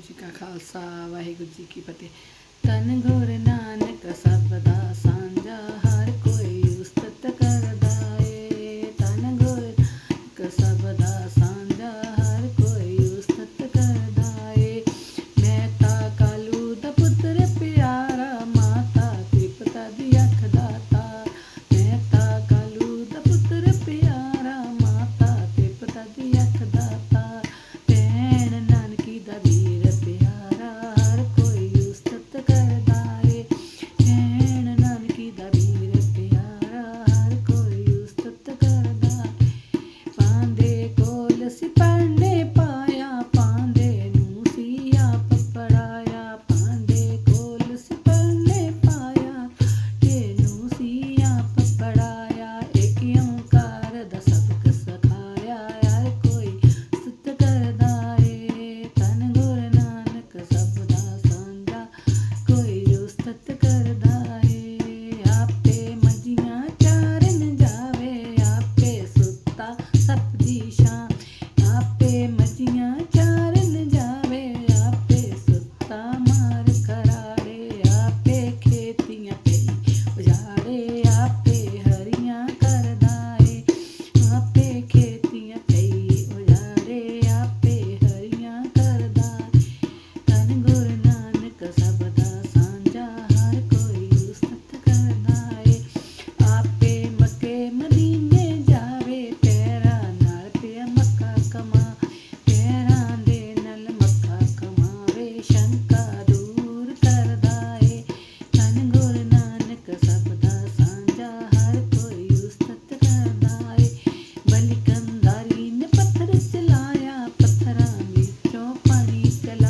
ਵਾਹਿਗੁਰੂ ਜੀ ਕਾ ਖਾਲਸਾ, ਵਾਹਿਗੁਰੂ ਜੀ ਕੀ ਫਤਿਹ। ਤਨ ਗੁਰ ਨਾਨਕ ਸਭ ਦਾ ਸਾਂਝਾ, ਹਰ ਕੋਈ ਉਸਤਤ ਕਰਦਾ ਏ। ਤਨ ਗੁਰ ਨਾਨਕ ਸਭ ਦਾ